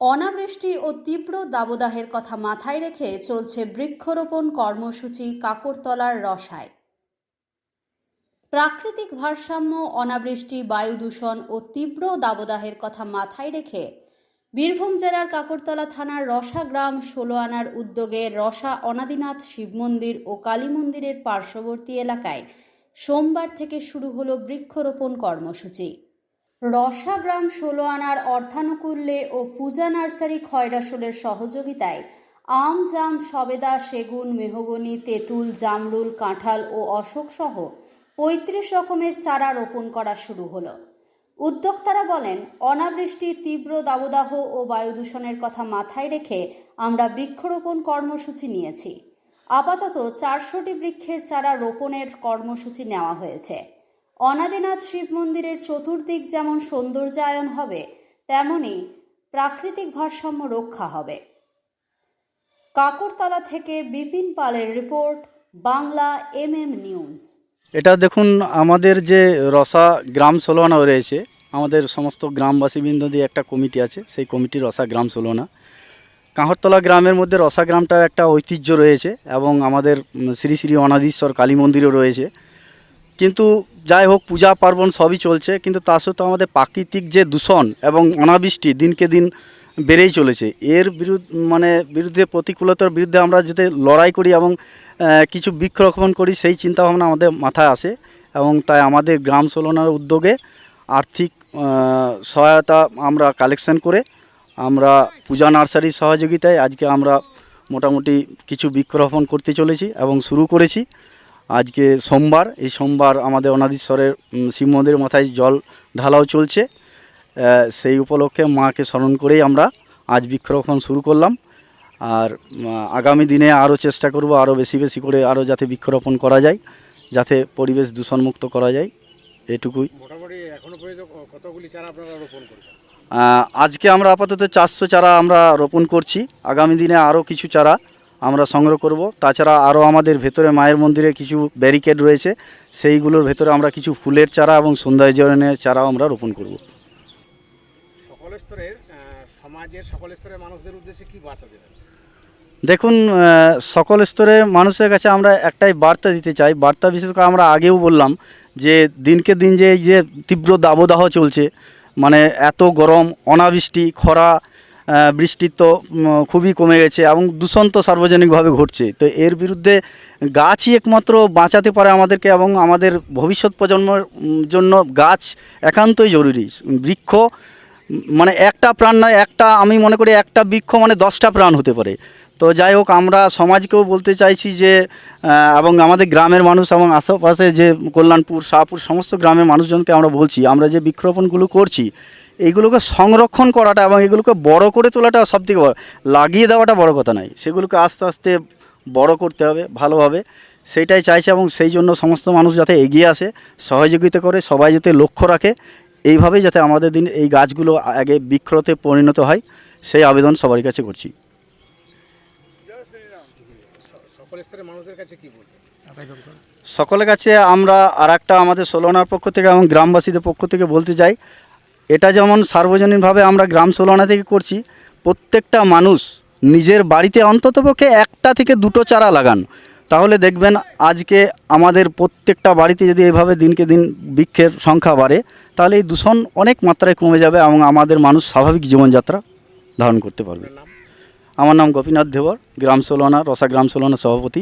অনাবৃষ্টি ও তীব্র দাবদাহের কথা মাথায় রেখে চলছে বৃক্ষরোপণ কর্মসূচি কাকরতলার রসায়। প্রাকৃতিক ভারসাম্য, অনাবৃষ্টি, বায়ু দূষণ ও তীব্র দাবদাহের কথা মাথায় রেখে বীরভূম জেলার কাকরতলা থানার রসা গ্রাম ষোলো আনার উদ্যোগে রসা অনাদিনাথ শিব মন্দির ও কালী মন্দিরের পার্শ্ববর্তী এলাকায় সোমবার থেকে শুরু হলো বৃক্ষরোপণ কর্মসূচি। রসা গ্রাম ষোলো আনার অর্থানুকূল্যে ও পূজা নার্সারি খয়রাসোলের সহযোগিতায় আম জাম সবেদা সেগুন মেহগনি তেঁতুল জামরুল কাঁঠাল ও অশোক সহ পঁয়ত্রিশ রকমের চারা রোপণ করা শুরু হলো। উদ্যোক্তারা বলেন, অনাবৃষ্টি, তীব্র দাবদাহ ও বায়ু দূষণের কথা মাথায় রেখে আমরা বৃক্ষরোপণ কর্মসূচি নিয়েছি। আপাতত চারশোটি বৃক্ষের চারা রোপণের কর্মসূচি নেওয়া হয়েছে। অনাদিনাথ শিব মন্দিরের চতুর্দিক যেমন সৌন্দর্যায়ন হবে, তেমনি প্রাকৃতিক ভারসাম্য রক্ষা হবে। কাকরতলা থেকে বিপিন পালের report, Bangla M M news. এটা দেখুন, আমাদের যে রসা গ্রাম সোলোনা রয়েছে, আমাদের সমস্ত গ্রামবাসীবৃন্দ দিয়ে একটা কমিটি আছে, সেই কমিটি রসা গ্রাম সোলোনা কাঁহরতলা গ্রামের মধ্যে রসা গ্রামটার একটা ঐতিহ্য রয়েছে এবং আমাদের শ্রী শ্রী অনাদীশ্বর কালী মন্দিরও রয়েছে। কিন্তু যাই হোক, পূজা পার্বণ সবই চলছে, কিন্তু তা সত্ত্বেও আমাদের প্রাকৃতিক যে দূষণ এবং অনাবৃষ্টি দিনকে দিন বেড়েই চলেছে। এর বিরুদ্ধ মানে বিরুদ্ধে, প্রতিকূলতার বিরুদ্ধে আমরা যাতে লড়াই করি এবং কিছু বৃক্ষরোপণ করি, সেই চিন্তাভাবনা আমাদের মাথায় আসে এবং তাই আমাদের গ্রাম সোলনার উদ্যোগে আর্থিক সহায়তা আমরা কালেকশন করে আমরা পূজা নার্সারির সহযোগিতায় আজকে আমরা মোটামুটি কিছু বৃক্ষরোপণ করতে চলেছি এবং শুরু করেছি। আজকে সোমবার এই সোমবার আমাদের অনাদীশ্বরের শিব মন্দিরের মাথায় জল ঢালাও চলছে। সেই উপলক্ষে মাকে স্মরণ করেই আমরা আজ বৃক্ষরোপণ শুরু করলাম। আর আগামী দিনে আরও চেষ্টা করব আরও বেশি বেশি করে আরও যাতে বৃক্ষরোপণ করা যায় যাতে পরিবেশ দূষণমুক্ত করা যায় এটুকুই। আজকে আমরা আপাতত চারশো চারা আমরা রোপণ করছি। আগামী দিনে আরও কিছু চারা আমরা সংগ্রহ করব। তাছাড়া আরও আমাদের ভেতরে মায়ের মন্দিরে কিছু ব্যারিকেড রয়েছে। সেইগুলোর ভেতরে আমরা কিছু ফুলের চারা এবং সৌন্দর্যনের চারাও আমরা রোপণ করব। সকল স্তরের সমাজের সকল স্তরের মানুষদের উদ্দেশ্যে কি বার্তা দেবেন? দেখুন সকল স্তরের মানুষের কাছে আমরা একটাই বার্তা দিতে চাই। বার্তা বিশেষ করে আমরা আগেও বললাম যে দিনকে দিন যে এই যে তীব্র দাবদাহ চলছে মানে এত গরম অনাবৃষ্টি খরা বৃষ্টি তো খুবই কমে গেছে এবং দূষণ তো সার্বজনীনভাবে ঘটছে। তো এর বিরুদ্ধে গাছই একমাত্র বাঁচাতে পারে আমাদেরকে এবং আমাদের ভবিষ্যৎ প্রজন্মের জন্য গাছ একান্তই জরুরি। বৃক্ষ মানে একটা প্রাণ নয়, একটা, আমি মনে করি একটা বৃক্ষ মানে দশটা প্রাণ হতে পারে। তো যাই হোক, আমরা সমাজকেও বলতে চাইছি যে এবং আমাদের গ্রামের মানুষ এবং আশেপাশে যে কল্যাণপুর, শাহপুর, সমস্ত গ্রামের মানুষজনকে আমরা বলছি, আমরা যে বৃক্ষরোপণগুলো করছি এইগুলোকে সংরক্ষণ করাটা এবং এগুলোকে বড় করে তোলাটা সব থেকে বড়, লাগিয়ে দেওয়াটা বড় কথা নয়। সেগুলোকে আস্তে আস্তে বড় করতে হবে, ভালোভাবে। সেইটাই চাইছে এবং সেই জন্য সমস্ত মানুষ যাতে এগিয়ে আসে, সহযোগিতা করে, সবাই যাতে লক্ষ্য রাখে। এইভাবেই যাতে আমাদের দিন এই গাছগুলো আগে বৃক্ষতে পরিণত হয় সেই আবেদন সবার কাছে করছি। সকলের কাছে আমরা আর একটা আমাদের সোলনার পক্ষ থেকে এবং গ্রামবাসীদের পক্ষ থেকে বলতে চাই এটা যেমন সার্বজনীনভাবে আমরা গ্রাম সোলনা থেকে করছি প্রত্যেকটা মানুষ নিজের বাড়িতে অন্ততপক্ষে একটা থেকে দুটো চারা লাগান। তাহলে দেখবেন আজকে আমাদের প্রত্যেকটা বাড়িতে যদি এভাবে দিনকে দিন বৃক্ষের সংখ্যা বাড়ে তাহলে এই দূষণ অনেক মাত্রায় কমে যাবে এবং আমাদের মানুষ স্বাভাবিক জীবনযাত্রা ধারণ করতে পারবে। আমার নাম গোপীনাথ দেবর গ্রাম সোলনা রসা গ্রাম সোলনা সভাপতি।